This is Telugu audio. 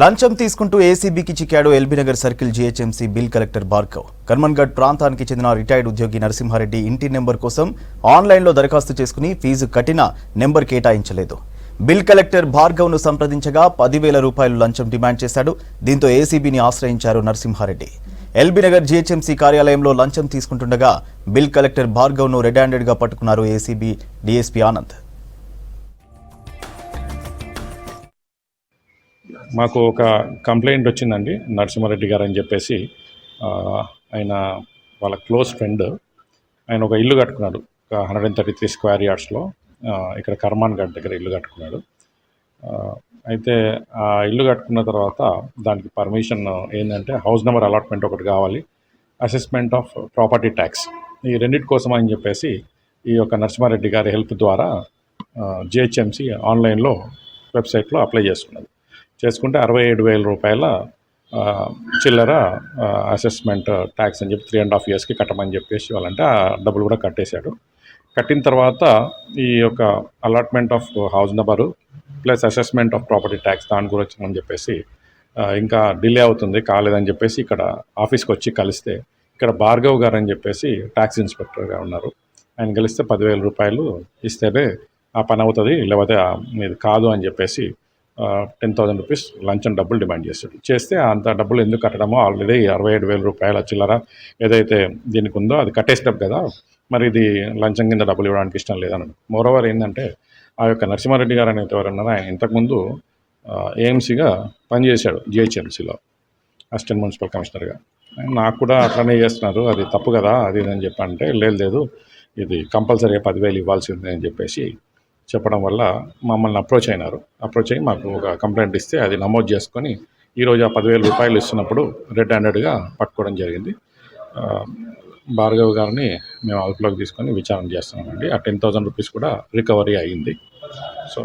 లంచం తీసుకుంటూ ఏసీబీకి చిక్కాడు LB Nagar circle GHMC bill collector Bhargav. Karmanghat ప్రాంతానికి చెందిన రిటైర్డ్ ఉద్యోగి నరసింహారెడ్డి ఇంటి నెంబర్ కోసం ఆన్లైన్లో దరఖాస్తు చేసుకుని ఫీజు కట్టినా నెంబర్ కేటాయించలేదు. బిల్ కలెక్టర్ భార్గవ్ను సంప్రదించగా పదివేల రూపాయలు లంచం డిమాండ్ చేశాడు. దీంతో ఏసీబీని ఆశ్రయించారు నరసింహారెడ్డి. ఎల్బీనగర్ జీహెచ్ఎంసీ కార్యాలయంలో లంచం తీసుకుంటుండగా బిల్ కలెక్టర్ భార్గవ్ను రెడ్ హ్యాండెడ్గా పట్టుకున్నారు ఏసీబీ డీఎస్పీ ఆనంద్. మాకు ఒక కంప్లైంట్ వచ్చిందండి నరసింహారెడ్డి గారు అని చెప్పేసి. ఆయన వాళ్ళ క్లోజ్ ఫ్రెండ్ ఆయన ఒక ఇల్లు కట్టుకున్నాడు ఒక hundred and thirty three square యార్డ్స్లో. ఇక్కడ కర్మాన్ ఘాట్ దగ్గర ఇల్లు కట్టుకున్నాడు. అయితే ఆ ఇల్లు కట్టుకున్న తర్వాత దానికి పర్మిషన్ ఏంటంటే హౌస్ నెంబర్ అలాట్మెంట్ ఒకటి కావాలి అసెస్మెంట్ ఆఫ్ ప్రాపర్టీ ట్యాక్స్. ఈ రెండింటి కోసం అని చెప్పేసి ఈ యొక్క నరసింహారెడ్డి గారి హెల్ప్ ద్వారా జిహెచ్ఎంసి ఆన్లైన్లో వెబ్సైట్లో అప్లై చేసుకున్నది. చేసుకుంటే అరవై ఏడు వేల రూపాయల చిల్లర అసెస్మెంట్ ట్యాక్స్ uh, అని చెప్పి త్రీ అండ్ హాఫ్ ఇయర్స్కి కట్టమని చెప్పేసి వాళ్ళంటే ఆ డబ్బులు కూడా కట్టేశాడు. కట్టిన తర్వాత ఈ యొక్క allotment of house number plus assessment of property tax దాని గురించి అని చెప్పేసి ఇంకా డిలే అవుతుంది కాలేదని చెప్పేసి ఇక్కడ ఆఫీస్కి వచ్చి కలిస్తే ఇక్కడ భార్గవ్ గారు అని చెప్పేసి ట్యాక్స్ ఇన్స్పెక్టర్గా ఉన్నారు. ఆయన కలిస్తే పదివేల రూపాయలు ఇస్తేనే ఆ పని అవుతుంది లేకపోతే మీది కాదు అని చెప్పేసి టెన్ థౌసండ్ రూపీస్ లంచం డబ్బులు డిమాండ్ చేస్తాడు చేస్తే అంత డబ్బులు ఎందుకు కట్టడమో ఆల్రెడీ అరవై ఏడు వేల రూపాయల చిల్లర ఏదైతే దీనికి ఉందో అది కట్టేసేటప్పుడు కదా మరి ఇది లంచం కింద డబ్బులు ఇవ్వడానికి ఇష్టం లేదన్నాడు. మోరోవర్ ఏంటంటే ఆ యొక్క నరసింహారెడ్డి గారు అనేది ఎవరన్నారో ఆయన ఇంతకుముందు ఏఎంసీగా పనిచేశాడు జిహెచ్ఎంసీలో అసిస్టెంట్ మున్సిపల్ కమిషనర్గా నాకు కూడా అట్లనే చేస్తున్నారు అది తప్పు కదా అది అని చెప్పి అంటే లేదు లేదు ఇది కంపల్సరీగా పదివేలు ఇవ్వాల్సిందే అని చెప్పేసి చెప్పడం వల్ల మమ్మల్ని అప్రోచ్ అయినారు. అప్రోచ్ అయ్యి మాకు ఒక కంప్లైంట్ ఇస్తే అది నమోదు చేసుకొని ఈరోజు ఆ పదివేల రూపాయలు ఇస్తున్నప్పుడు రెడ్ హ్యాండెడ్గా పట్టుకోవడం జరిగింది. భార్గవ్ గారిని మేము అదుపులోకి తీసుకొని విచారణ చేస్తున్నామండి. ఆ టెన్ థౌసండ్ రూపీస్ కూడా రికవరీ అయ్యింది సో